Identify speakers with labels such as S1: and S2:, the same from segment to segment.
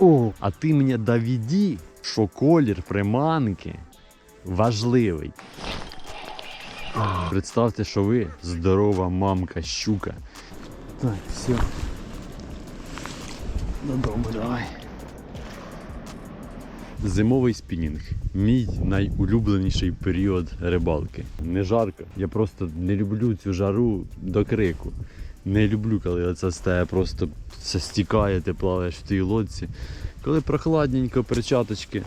S1: О, а ти мені довіді, що колір приманки важливий. Представте, що ви здорова мамка щука. Так, все. Додому давай. Зимовий спінінг. Мій найулюбленіший період рибалки. Не жарко. Я просто не люблю цю жару до крику. Не люблю, коли це стає просто стікає, ти плаваєш в тій лодці. Коли прохладненько, перчаточки,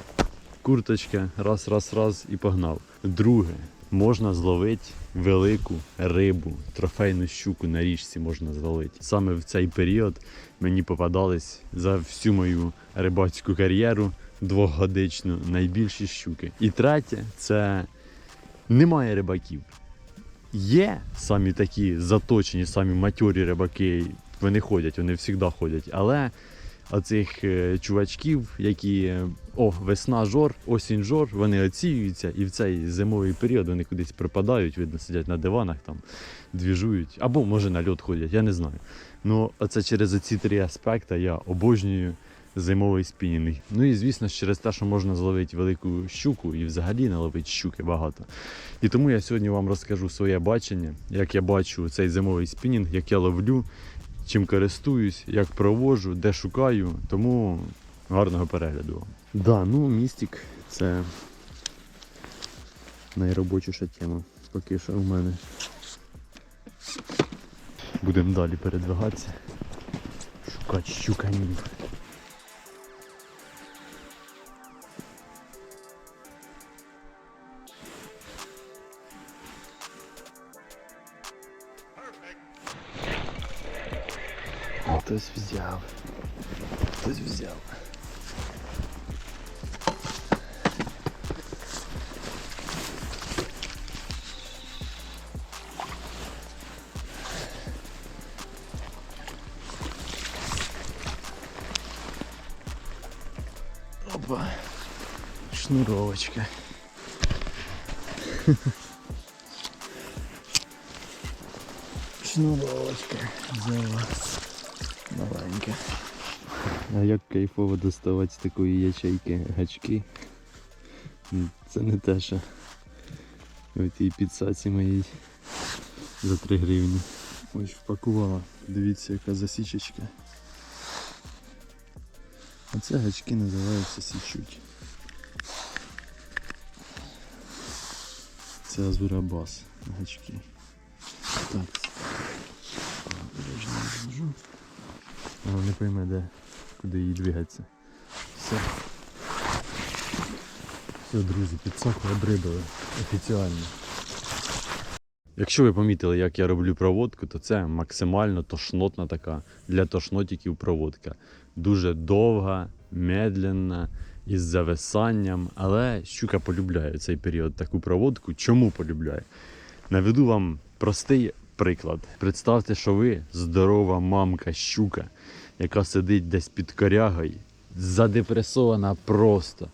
S1: курточка, раз, раз, раз і погнав. Друге, можна зловити велику рибу, трофейну щуку на річці можна зловити. Саме в цей період мені попадались за всю мою рибацьку кар'єру двохгодичну найбільші щуки. І третє це немає рибаків. Є самі такі заточені, самі матьорі рибаки, вони ходять, вони завжди ходять. Але оцих е, чувачків, які о, весна жор, осінь жор, вони оціюються, і в цей зимовий період вони кудись припадають, видно, сидять на диванах, там двіжують, або може на льот ходять, я не знаю. Ну, оце через ці три аспекти я обожнюю зимовий спінінг. Ну і звісно, через те, що можна зловити велику щуку і взагалі наловити щуки багато. І тому я сьогодні вам розкажу своє бачення, як я бачу цей зимовий спінінг, як я ловлю, чим користуюсь, як проводжу, де шукаю. Тому гарного перегляду вам. Да, ну містик це найробочіша тема. Поки що у мене. Будемо далі передвигатися. Шукати щуканів. Хтось взяв. Хтось взяв. Опа. Шнуровочка. Шнуровочка. Взяла. Маленьке. А як кайфово доставати з такої ячейки гачки. Це не те, що в тій підсаці моїй за 3 гривні. Ось впакувала. Дивіться, яка засічечка. Оце гачки називаються січуть. Це азурабас гачки. Так. Обережно відложу. Вона не пойме, де, куди їй двигатися. Все. Все, друзі, підсохли обрибали. Офіціально. Якщо ви помітили, як я роблю проводку, то це максимально тошнотна така для тошнотиків проводка. Дуже довга, медленна, із зависанням, але щука полюбляє цей період таку проводку. Чому полюбляє? Наведу вам простий приклад. Представте, що ви здорова мамка щука, яка сидить десь під корягою, задепресована просто.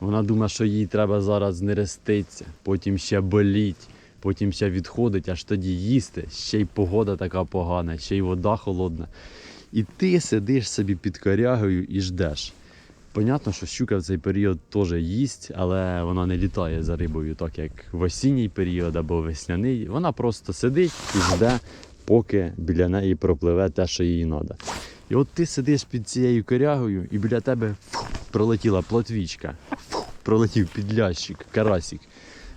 S1: Вона думає, що їй треба зараз нереститься, потім ще боліть, потім ще відходить, аж тоді їсти. Ще й погода така погана, ще й вода холодна. І ти сидиш собі під корягою і ждеш. Понятно, що щука в цей період теж їсть, але вона не літає за рибою, так як в осінній період або весняний. Вона просто сидить і жде, поки біля неї пропливе те, що їй треба. І от ти сидиш під цією корягою, і біля тебе пролетіла плотвічка, пролетів підлящик, карасик.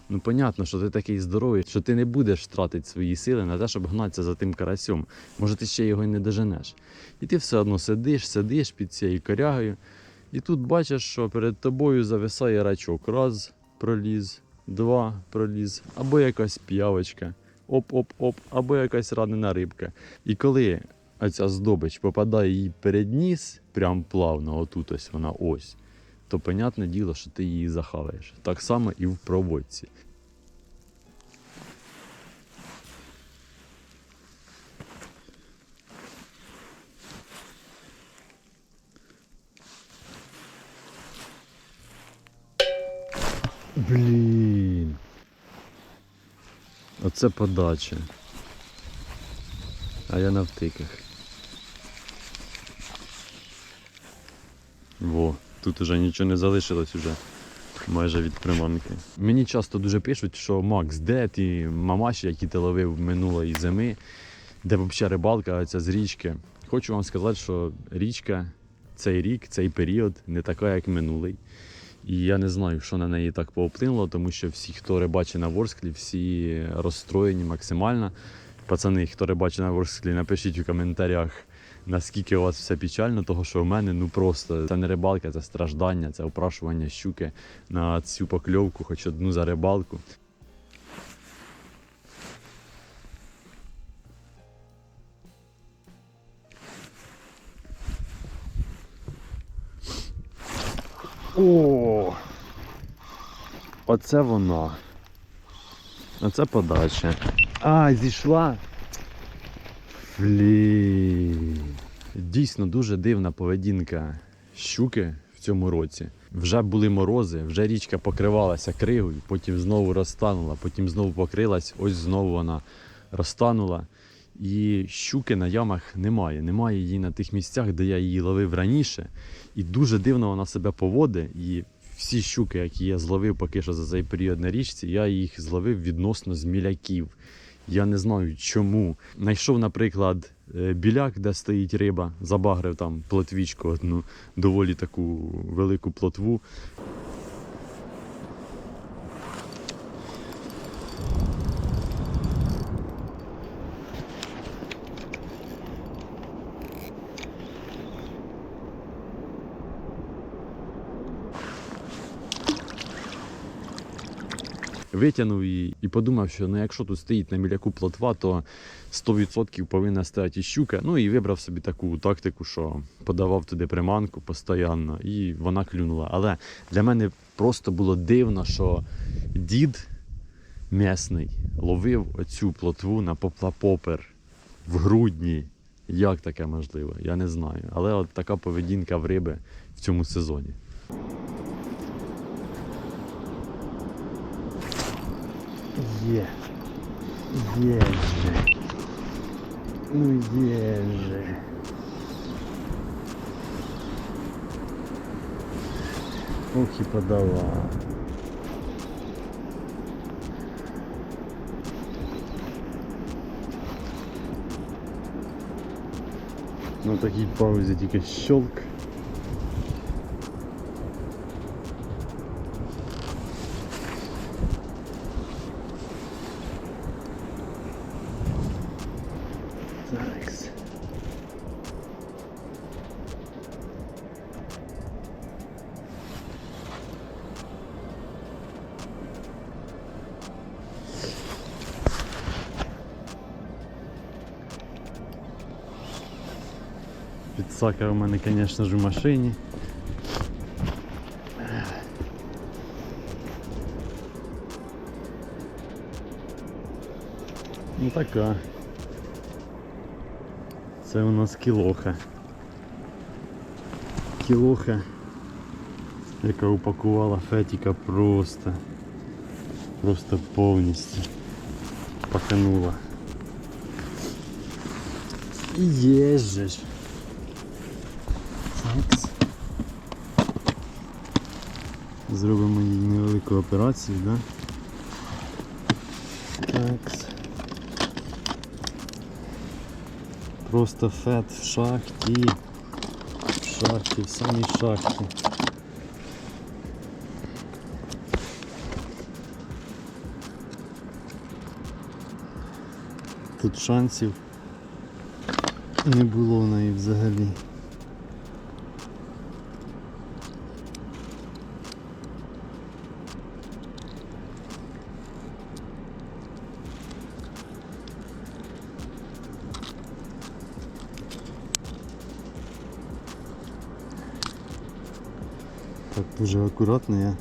S1: Ну, понятно, що ти такий здоровий, що ти не будеш тратити свої сили на те, щоб гнатися за тим карасьом. Може, ти ще його й не доженеш. І ти все одно сидиш, сидиш під цією корягою. І тут бачиш, що перед тобою зависає рачок. Раз проліз, два проліз, або якась п'явочка, оп-оп-оп, або якась ранена рибка. І коли оця здобич попадає їй перед ніс, прям плавно, отут ось вона ось, то понятне діло, що ти її захаваєш. Так само і в проводці. Блін. Оце подача. А я на втиках. Во, тут уже нічого не залишилось уже майже від приманки. Мені часто дуже пишуть, що Макс, де ті мамаші, які ти ловив минулої зими, де взагалі рибалка ця з річки. Хочу вам сказати, що річка цей рік, цей період не така, як минулий. І я не знаю, що на неї так повплинуло, тому що всі, хто рибачить на Ворсклі, всі розстроєні максимально. Пацани, хто рибачить на Ворсклі, напишіть у коментарях, наскільки у вас все печально, того що в мене ну просто це не рибалка, це страждання, це опрашування щуки на цю покльовку, хоч одну за рибалку. О! Оце вона. Оце подача. А, зійшла. Блін. Дійсно дуже дивна поведінка щуки в цьому році. Вже були морози, вже річка покривалася кригою, потім знову розтанула, потім знову покрилась, ось знову вона розтанула. І щуки на ямах немає. Немає її на тих місцях, де я її ловив раніше. І дуже дивно вона себе поводить. І всі щуки, які я зловив поки що за цей період на річці, я їх зловив відносно з міляків. Я не знаю чому. Найшов, наприклад, е, біляк, де стоїть риба, забагрив там плотвічку одну, доволі таку велику плотву. Витягнув її і подумав, що ну, якщо тут стоїть на міляку плотва, то 100% повинна стояти і щука. Ну і вибрав собі таку тактику, що подавав туди приманку постійно, і вона клюнула. Але для мене просто було дивно, що дід м'ясний ловив оцю плотву на поплапопер в грудні. Як таке можливо? Я не знаю. Але от така поведінка в риби в цьому сезоні. Є. Є же. Ну є же. Ох і подала. На такій паузі тільки щелк. Підсака у мене, звісно ж, в машині. Ну така. Це у нас кілоха. Кілоха, яка упакувала фетіка просто. Просто повністю паханула. І є же ж. Такс. Зробимо їй невелику операцію, да? Такс. Просто фет в шахті. В шахті, в самій шахті. Тут шансів не було в неї взагалі. Дуже акуратно я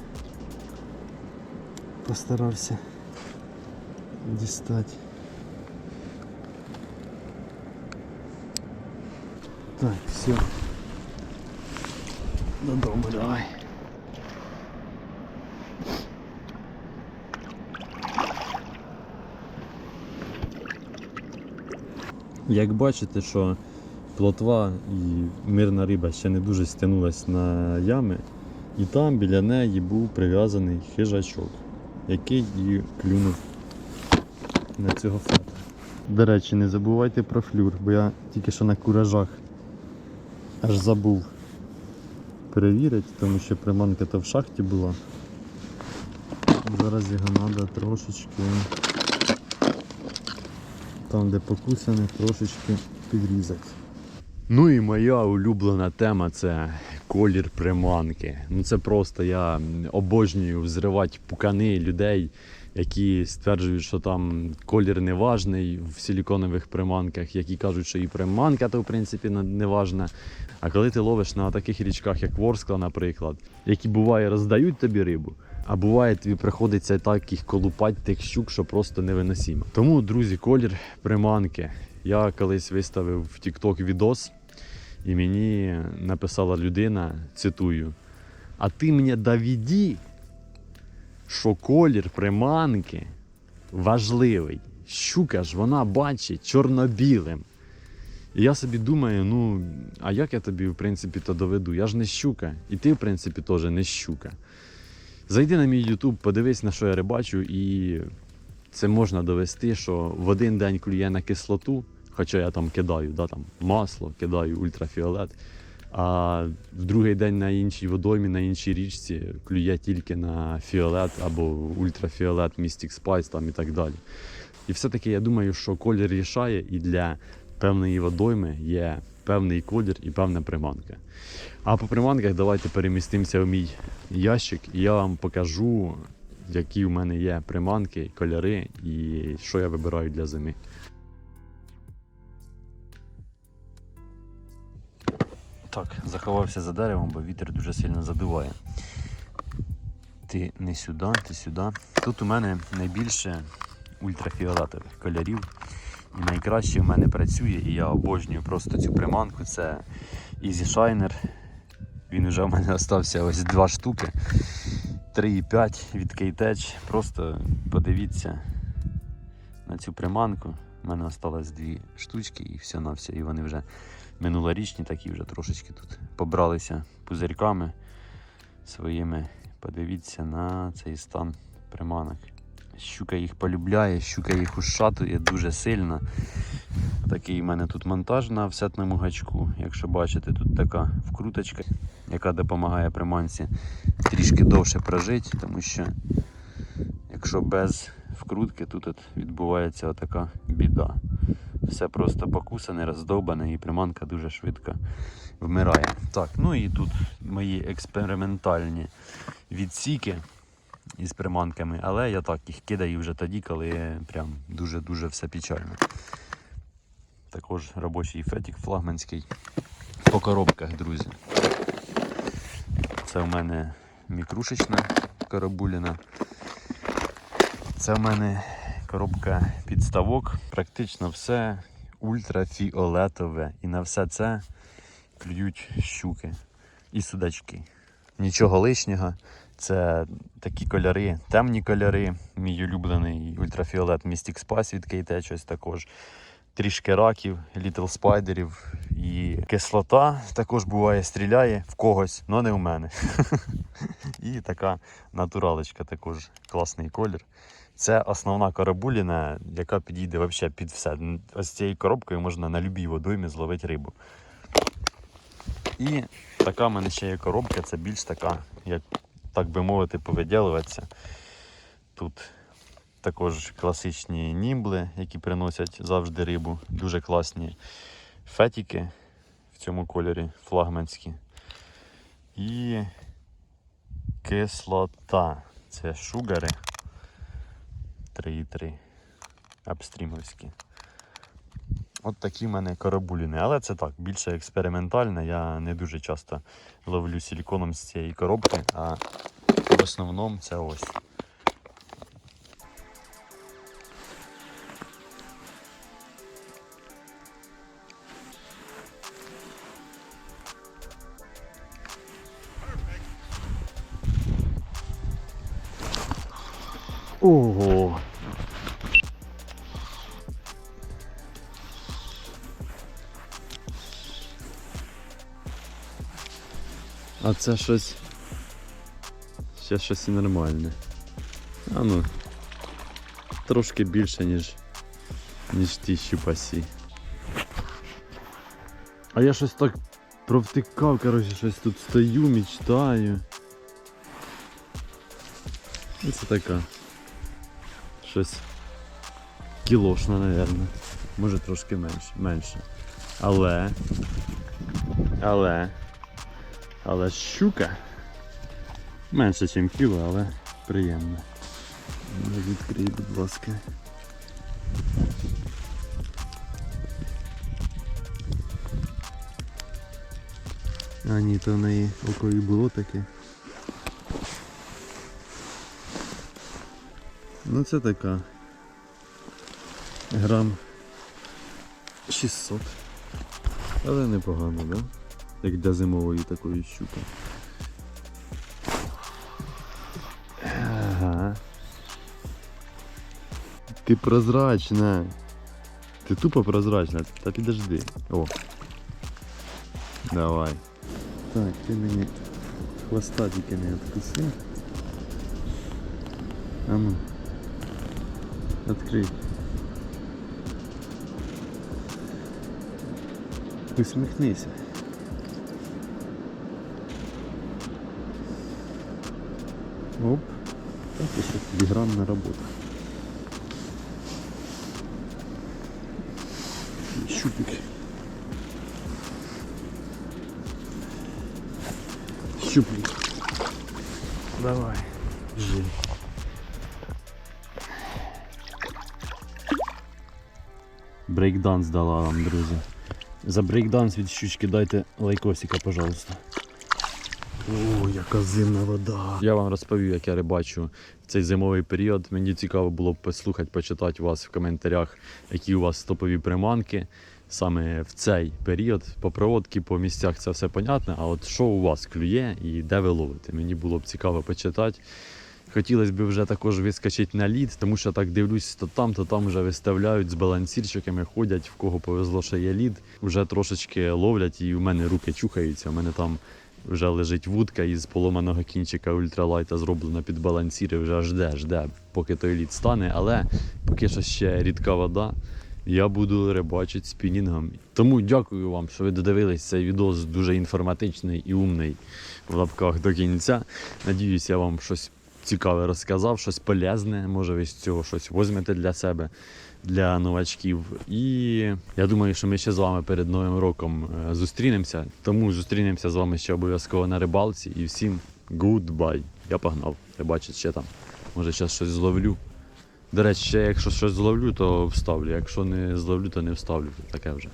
S1: постарався дістати. Так, все. Додому давай. Як бачите, що плотва і мирна риба ще не дуже стягнулась на ями. І там біля неї був прив'язаний хижачок, який і клюнув на цього фета. До речі, не забувайте про флюр, бо я тільки що на куражах аж забув перевірити, тому що приманка то в шахті була. Зараз його треба трошечки там, де покусане, трошечки підрізати. Ну і моя улюблена тема це колір приманки. Ну це просто я обожнюю взривати пукани людей, які стверджують, що там колір не важний в силіконових приманках, які кажуть, що і приманка то в принципі не- важна. А коли ти ловиш на таких річках, як Ворскла, наприклад, які буває роздають тобі рибу, а буває тобі приходиться так їх колупати тих щук, що просто невиносимо. Тому, друзі, колір приманки. Я колись виставив в TikTok відос, і мені написала людина, цитую: А ти мені довіді, що колір приманки важливий. Щука ж вона бачить чорно-білим. І я собі думаю, ну, а як я тобі, в принципі, то доведу? Я ж не щука, і ти, в принципі, теж не щука. Зайди на мій YouTube, подивись, на що я рибачу, і це можна довести, що в один день клює на кислоту, хоча я там кидаю да, там, масло, кидаю ультрафіолет, а в другий день на іншій водоймі, на іншій річці клює тільки на фіолет або ультрафіолет, Mystic Spice там і так далі. І все-таки я думаю, що колір рішає, і для певної водойми є певний колір і певна приманка. А по приманках давайте перемістимося в мій ящик, і я вам покажу, які в мене є приманки, кольори і що я вибираю для зими. Так, заховався за деревом, бо вітер дуже сильно задуває. Ти не сюди, ти сюди. Тут у мене найбільше ультрафіолетових кольорів. І найкраще в мене працює, і я обожнюю просто цю приманку. Це Easy Shiner. Він вже у мене залишився ось два штуки. 3,5 від K-Tech. Просто подивіться на цю приманку. У мене залишилось дві штучки і все на все. І вони вже минулорічні, такі вже трошечки тут побралися пузирьками своїми. Подивіться на цей стан приманок. Щука їх полюбляє, щука їх ушатує дуже сильно. Такий у мене тут монтаж на всетному гачку. Якщо бачите, тут така вкруточка, яка допомагає приманці трішки довше прожити, тому що якщо без вкрутки, тут от відбувається така біда. Все просто покусане, роздовбане і приманка дуже швидко вмирає. Так, ну і тут мої експериментальні відсіки із приманками, але я так їх кидаю вже тоді, коли прям дуже-дуже все печально. Також робочий фетік флагманський по коробках, друзі. Це в мене мікрушечна карабуліна. Це в мене коробка підставок. Практично все ультрафіолетове. І на все це клюють щуки і судачки. Нічого лишнього. Це такі кольори, темні кольори. Мій улюблений ультрафіолет Mystic Спас, від Кейте, щось також. Трішки раків, Little спайдерів і кислота також буває, стріляє в когось, але не в мене. і така натуралочка також класний колір. Це основна карабуліна, яка підійде вообще під все. Ось цією коробкою можна на любій водоймі зловити рибу. І така в мене ще є коробка, це більш така, як так би мовити, повиділуватися. Тут також класичні німбли, які приносять завжди рибу. Дуже класні фетіки в цьому кольорі флагманські. І кислота. Це шугари 3,3 апстрімовські. От такі в мене карабуліни. Але це так, більше експериментально. Я не дуже часто ловлю силіконом з цієї коробки, а в основному це ось. А це щось. Ще щось нормальне. А ну. Трошки більше, ніж. ніж ті щупасі. А я щось так провтикав, коротше, щось тут стою, мечтаю. І це така. Щось кілошна, напевно. Може трошки менше. менше. Але. Але. Але щука. Менше, ніж кіло, але приємно. Ну, Відкрий, будь ласка. А ні, то в неї око було таке. Ну це така. Грам 600. Але непогано, да? Як для зимової такої щуки. Ага. Ти прозрачна. Ти тупо прозрачна. Та підожди. О. Давай. Так, ти мені хвоста тільки не відкуси. А ну. Відкрий. Усміхнися. Оп. Так, еще филигранная работа. И Щупик. Щупик. Давай. Держи. Брейкданс дала вам, друзі. За брейкданс від щучки дайте лайкосика, пожалуйста. О, яка зимна вода. Я вам розповів, як я рибачу цей зимовий період. Мені цікаво було б послухати, почитати вас в коментарях, які у вас топові приманки. Саме в цей період по проводці, по місцях це все понятне. А от що у вас клює і де ви ловите? Мені було б цікаво почитати. Хотілося б вже також вискочити на лід, тому що так дивлюсь, то там, то там вже виставляють з балансірчиками, ходять, в кого повезло, що є лід, вже трошечки ловлять, і в мене руки чухаються. У мене там вже лежить вудка із поломаного кінчика ультралайта, зроблена під балансіри, вже жде, жде, поки той лід стане, але поки що ще рідка вода. Я буду рибачити спінінгом. Тому дякую вам, що ви додивились цей відос дуже інформатичний і умний в лапках до кінця. Надіюсь, я вам щось цікаве розказав, щось полезне. Може, ви з цього щось візьмете для себе, для новачків. І я думаю, що ми ще з вами перед Новим роком е, зустрінемося. Тому зустрінемося з вами ще обов'язково на рибалці. І всім goodbye. Я погнав. Рибачить ще там. Може, зараз щось зловлю. До речі, ще якщо щось зловлю, то вставлю. Якщо не зловлю, то не вставлю. Таке вже.